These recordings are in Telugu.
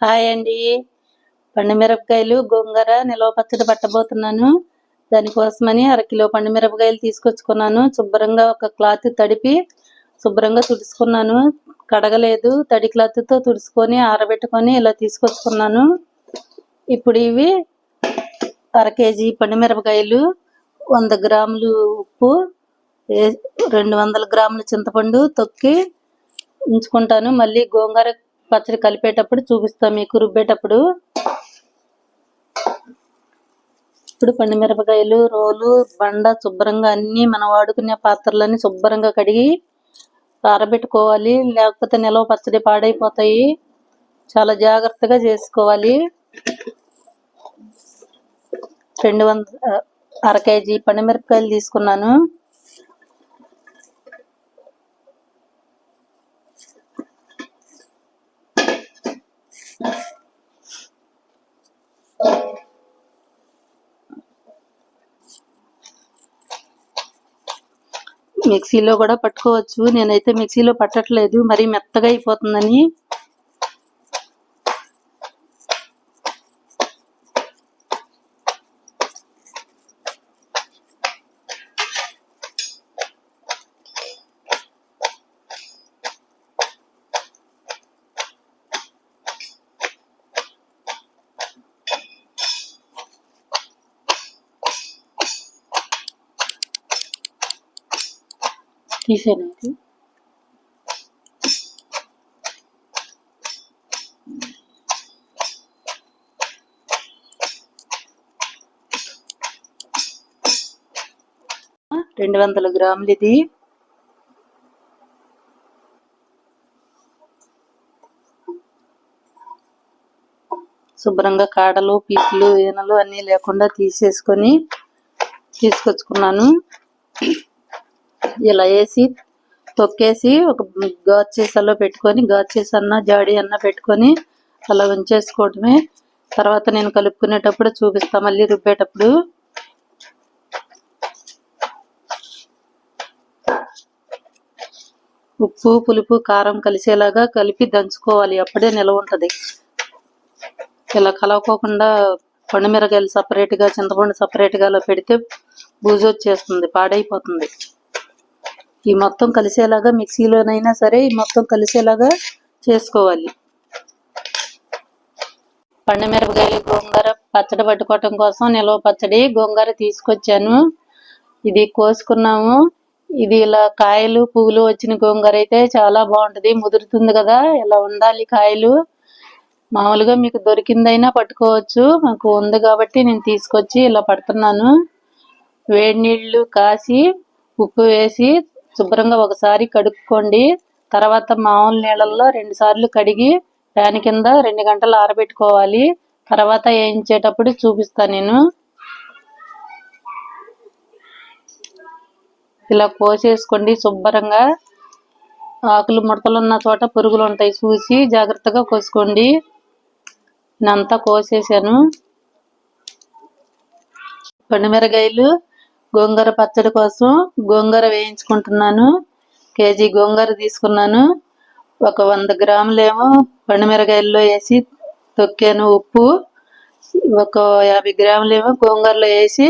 హాయ్ అండి. పండు మిరపకాయలు గోంగూర నిలవ పచ్చడి పట్టబోతున్నాను. దానికోసమని అరకిలో పండు మిరపకాయలు తీసుకొచ్చుకున్నాను. శుభ్రంగా ఒక క్లాత్ తడిపి శుభ్రంగా తుడుచుకున్నాను. కడగలేదు. తడి క్లాత్తో తుడుచుకొని ఆరబెట్టుకొని ఇలా తీసుకొచ్చుకున్నాను. ఇప్పుడు ఇవి అర కేజీ పండు మిరపకాయలు వంద గ్రాములు ఉప్పు రెండు వందల గ్రాముల చింతపండు తొక్కి ఉంచుకుంటాను. మళ్ళీ గోంగూర పచ్చడి కలిపేటప్పుడు చూపిస్తాం మీకు రుబ్బేటప్పుడు. ఇప్పుడు పండుమిరపకాయలు రోలు బండ శుభ్రంగా అన్నీ మనం వాడుకునే పాత్రలన్నీ శుభ్రంగా కడిగి ఆరబెట్టుకోవాలి. లేకపోతే నిలవ పచ్చడి పాడైపోతాయి. చాలా జాగ్రత్తగా చేసుకోవాలి. రెండు వంద అర కేజీ పండుమిరపకాయలు తీసుకున్నాను. మిక్సీలో కూడా పట్టుకోవచ్చు. నేనైతే మిక్సీలో పట్టట్లేదు. మరి మెత్తగా అయిపోతుందని. తీసేనండి రెండు వందల గ్రాములు ఇది శుభ్రంగా కాడలు పీసులు ఈనలు అన్నీ లేకుండా తీసేసుకొని తీసుకొచ్చుకున్నాను. ఇలా వేసి తొక్కేసి ఒక గాచేసలో పెట్టుకొని గాచేసి అన్న జాడి అన్న పెట్టుకొని అలా ఉంచేసుకోవటమే తర్వాత నేను కలుపుకునేటప్పుడు చూపిస్తా మళ్ళీ రుబ్బేటప్పుడు. ఉప్పు పులుపు కారం కలిసేలాగా కలిపి దంచుకోవాలి. అప్పుడే నిలవ ఉంటుంది. ఇలా కలవకోకుండా పండుమిరకాయలు సపరేట్గా చింతపండు సపరేట్గా అలా పెడితే బూజు వచ్చేస్తుంది పాడైపోతుంది. ఈ మొత్తం కలిసేలాగా మిక్సీలోనైనా సరే ఈ మొత్తం కలిసేలాగా చేసుకోవాలి. పండు మిరపకాయలు గోంగూర పచ్చడి పట్టుకోవటం కోసం నిల్వ పచ్చడి గోంగూర తీసుకొచ్చాను. ఇది కోసుకున్నాము. ఇది ఇలా కాయలు పువ్వులు వచ్చిన గోంగూర అయితే చాలా బాగుంటది. ముదురుతుంది కదా ఇలా ఉండాలి కాయలు? మామూలుగా మీకు దొరికిందైనా పట్టుకోవచ్చు. మాకు ఉంది కాబట్టి నేను తీసుకొచ్చి ఇలా పడుతున్నాను. వేడి నీళ్ళు కాసి ఉప్పు వేసి శుభ్రంగా ఒకసారి కడుక్కోండి. తర్వాత మామూలు నీళ్ళల్లో రెండు సార్లు కడిగి ఫ్యాన్ కింద రెండు గంటలు ఆరబెట్టుకోవాలి. తర్వాత వేయించేటప్పుడు చూపిస్తాను నేను. ఇలా కోసేసుకోండి శుభ్రంగా. ఆకులు ముడతలు ఉన్న చోట పురుగులు ఉంటాయి చూసి జాగ్రత్తగా కోసుకోండి. నేనంతా కోసేసాను పండుమిరకాయలు గోంగూర పచ్చడి కోసం గోంగూర వేయించుకుంటున్నాను. కేజీ గోంగూర తీసుకున్నాను. ఒక వంద గ్రాములేమో పండుమిరకాయల్లో వేసి తొక్కాను ఉప్పు. ఒక యాభై గ్రాములేమో గోంగూరలో వేసి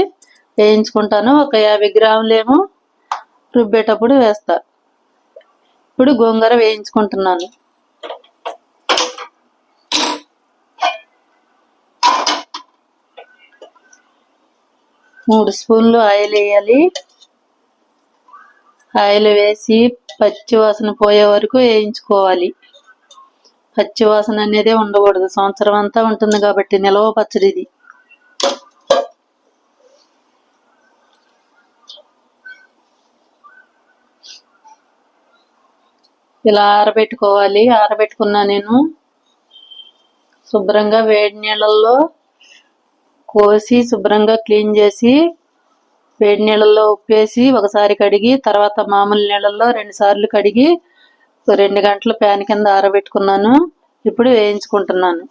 వేయించుకుంటాను. ఒక యాభై గ్రాములేమో రుబ్బేటప్పుడు వేస్తా. ఇప్పుడు గోంగూర వేయించుకుంటున్నాను. మూడు స్పూన్లు ఆయిల్ వేయాలి. ఆయిల్ వేసి పచ్చి వాసన పోయే వరకు వేయించుకోవాలి. పచ్చి వాసన అనేది ఉండకూడదు. సంవత్సరం అంతా ఉంటుంది కాబట్టి నిలవ పచ్చడి ఇది. ఇలా ఆరబెట్టుకోవాలి. ఆరబెట్టుకున్నా నేను శుభ్రంగా వేడి నీళ్ళల్లో కోసి శుభ్రంగా క్లీన్ చేసి వేడి నీళ్ళల్లో ఉప్పేసి ఒకసారి కడిగి తర్వాత మామూలు నీళ్ళల్లో రెండు సార్లు కడిగి రెండు గంటలు ప్యాన్ కింద ఆరబెట్టుకున్నాను. ఇప్పుడు వేయించుకుంటున్నాను.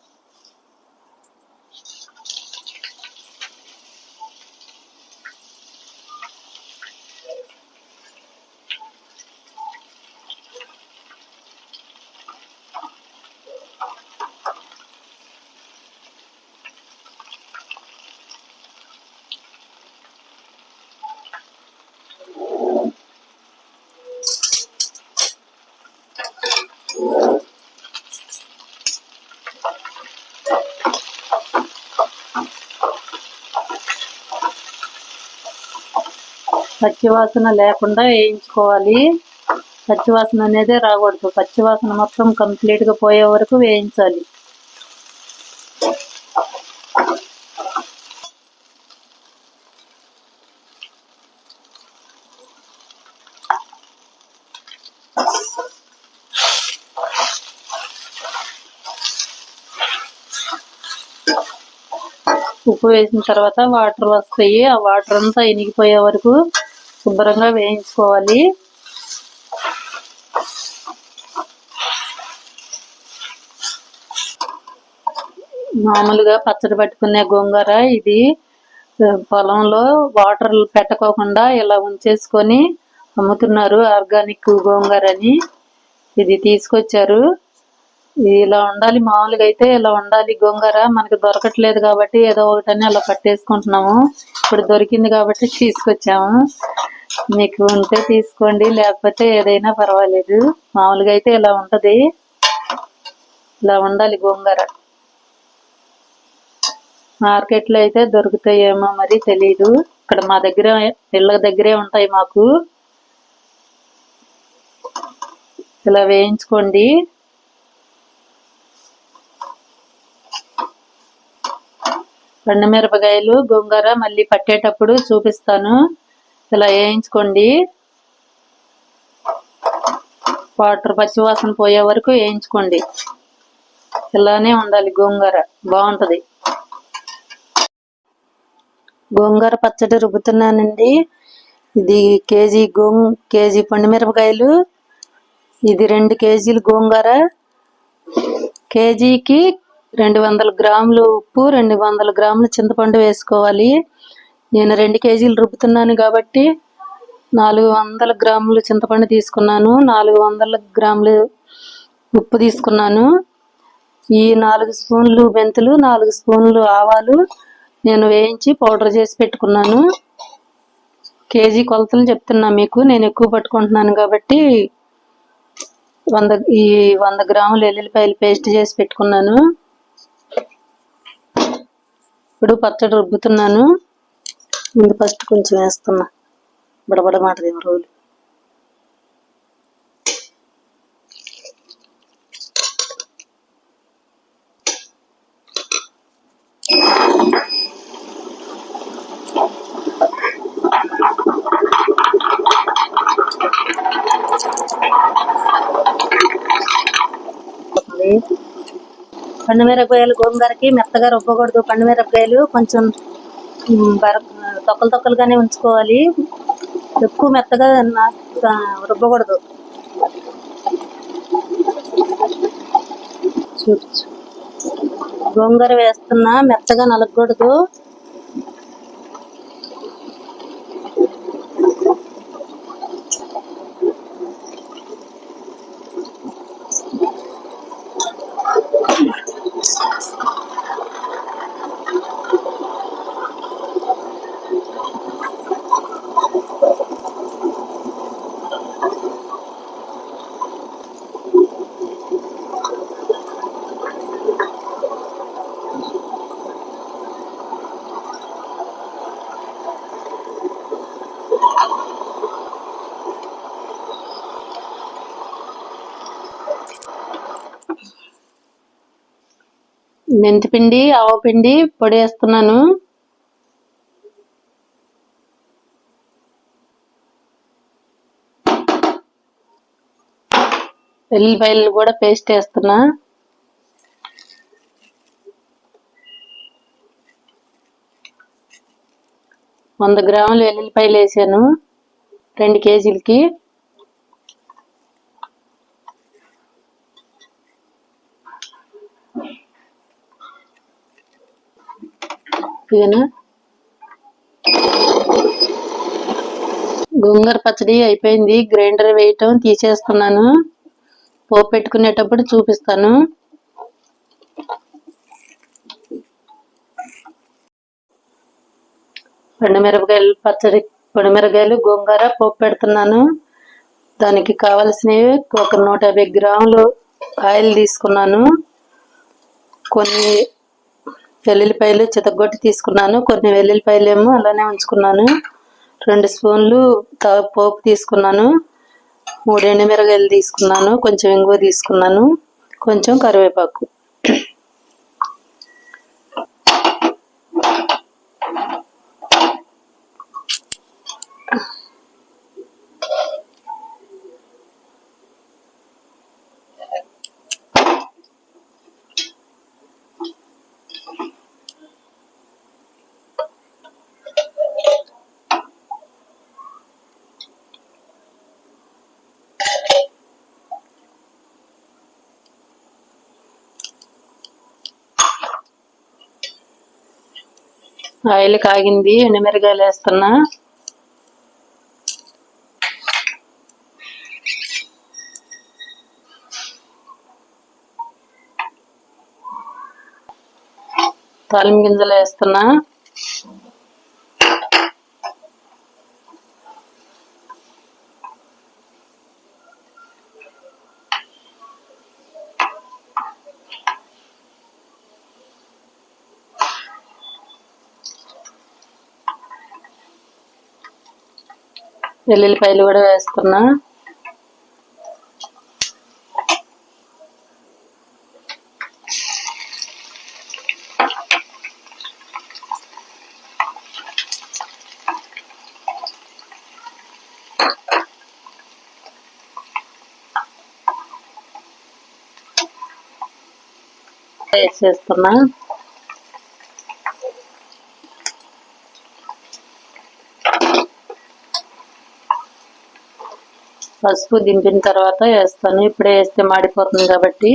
పచ్చివాసన లేకుండా వేయించుకోవాలి. పచ్చివాసన అనేది రాకూడదు. పచ్చివాసన మొత్తం కంప్లీట్గా పోయే వరకు వేయించాలి. ఉప్పు వేసిన తర్వాత వాటర్ వస్తాయి. ఆ వాటర్ అంతా ఇనిగిపోయే వరకు శుభ్రంగా వేయించుకోవాలి. మామూలుగా పచ్చడి పట్టుకునే గోంగూర ఇది పొలంలో వాటర్ పెట్టకోకుండా ఇలా ఉంచేసుకొని అమ్ముతున్నారు ఆర్గానిక్ గోంగూర అని ఇది తీసుకొచ్చారు. ఇలా ఉండాలి మామూలుగా అయితే ఇలా ఉండాలి గోంగూర మనకి దొరకట్లేదు కాబట్టి ఏదో ఒకటని అలా పట్టేసుకుంటున్నాము. ఇప్పుడు దొరికింది కాబట్టి తీసుకొచ్చాము. మీకు ఉంటే తీసుకోండి లేకపోతే ఏదైనా పర్వాలేదు. మామూలుగా అయితే ఇలా ఉంటుంది. ఇలా ఉండాలి గోంగూర. మార్కెట్లో అయితే దొరుకుతాయేమో మరి తెలీదు. ఇక్కడ మా దగ్గర ఇళ్ళ దగ్గరే ఉంటాయి మాకు. ఇలా వేయించుకోండి. మిరపకాయలు గోంగూర మళ్ళీ పట్టేటప్పుడు చూపిస్తాను. ఇలా వేయించుకోండి. వాటర్ పచ్చివాసన పోయే వరకు వేయించుకోండి. ఇలానే ఉండాలి గోంగూర. బాగుంటది. గోంగూర పచ్చడి రుబ్బుతున్నానండి. ఇది కేజీ గోం కేజీ పండు మిరపకాయలు ఇది రెండు కేజీలు గోంగూర. కేజీకి రెండు వందల గ్రాములు ఉప్పు రెండు వందల గ్రాములు చింతపండు వేసుకోవాలి. నేను రెండు కేజీలు రుబ్బుతున్నాను కాబట్టి నాలుగు వందల గ్రాములు చింతపండు తీసుకున్నాను. నాలుగు వందల గ్రాములు ఉప్పు తీసుకున్నాను. ఈ నాలుగు స్పూన్లు మెంతులు నాలుగు స్పూన్లు ఆవాలు నేను వేయించి పౌడర్ చేసి పెట్టుకున్నాను. కేజీ కొలతలు చెప్తున్నా మీకు. నేను ఎక్కువ పట్టుకుంటున్నాను కాబట్టి వంద ఈ వంద గ్రాములు ఎల్లుల్లిపాయలు పేస్ట్ చేసి పెట్టుకున్నాను. ఇప్పుడు పచ్చడి రుబ్బుతున్నాను. ముందు ఫస్ట్ కొంచెం వేస్తున్నా. బడబడ మాట రోజులు. పండు మిరపకాయలు గోంగూరకి మెత్తగా రుబ్బకూడదు. పండు మిరపకాయలు కొంచెం బర- తొక్కలు తొక్కలుగానే ఉంచుకోవాలి. ఎక్కువ మెత్తగా నా- రుబ్బకూడదు. చూడొచ్చు గోంగూర వేస్తున్నా మెత్తగా నలగకూడదు. మెంతిపిండి ఆవపిండి పొడి వేస్తున్నాను వెల్లుల్లిపాయలు కూడా పేస్ట్ వేస్తున్నా. వంద గ్రాములు వెల్లుల్లిపాయలు వేసాను. రెండు కేజీలకి. ఇదేనా గోంగూర పచ్చడి అయిపోయింది. గ్రైండర్ వేయటం తీసేస్తున్నాను. పోపు పెట్టుకునేటప్పుడు చూపిస్తాను. మిరపకాయలు పచ్చడి మిరపకాయలు గోంగూర పోపు పెడుతున్నాను. దానికి కావలసినవి ఒక నూట యాభై గ్రాములు ఆయిల్ తీసుకున్నాను. కొన్ని వెల్లుల్లిపాయలు చితగొట్టి తీసుకున్నాను. కొన్ని వెల్లుల్లిపాయలు ఏమో అలానే ఉంచుకున్నాను. రెండు స్పూన్లు త- పోపు తీసుకున్నాను. మూడు ఎండుమిరగాయలు తీసుకున్నాను. కొంచెం ఇంగువ తీసుకున్నాను. కొంచెం కరివేపాకు. ఆయిల్ కాగింది ఎండుమిరగాయలు వేస్తున్నా. తాలింపు గింజలు వేస్తున్నా. వెల్లుల్లిపాయలు కూడా వేస్తున్నా. వేసేస్తున్నా. పసుపు దింపిన తర్వాత వేస్తాను. ఇప్పుడే వేస్తే మాడిపోతుంది కాబట్టి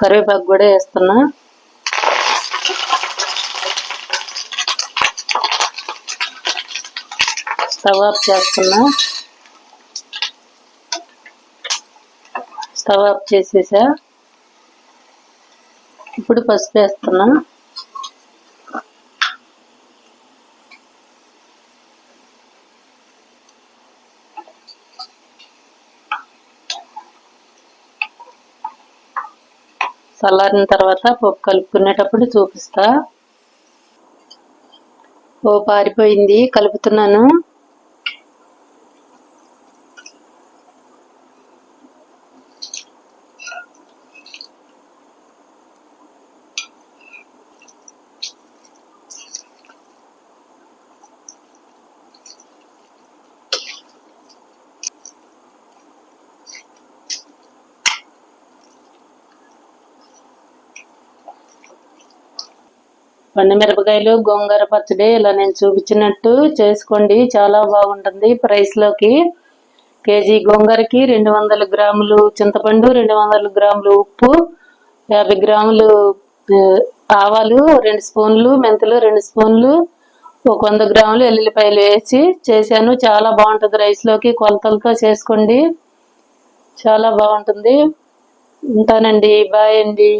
కరివేపాకు కూడా వేస్తున్నా. స్టవ్ ఆఫ్ చేస్తున్నా. స్టవ్ ఆఫ్ చేసేసా. ఇప్పుడు పసుపు వేస్తున్నా. చల్లారిన తర్వాత పప్పు కలుపుకునేటప్పుడు చూపిస్తా. ఓ పారిపోయింది కలుపుతున్నాను. మిరపకాయలు గోంగూర పచ్చడి ఇలా నేను చూపించినట్టు చేసుకోండి. చాలా బాగుంటుంది ప్రైస్లోకి కేజీ గోంగూరకి రెండు వందల గ్రాములు చింతపండు రెండు వందల గ్రాములు ఉప్పు యాభై గ్రాములు ఆవాలు రెండు స్పూన్లు మెంతులు రెండు స్పూన్లు ఒక వంద గ్రాములు ఎల్లుల్లిపాయలు వేసి చేశాను. చాలా బాగుంటుంది రైస్లోకి కొలతలతో చేసుకోండి. చాలా బాగుంటుంది. ఉంటానండి. బాయ్ అండి.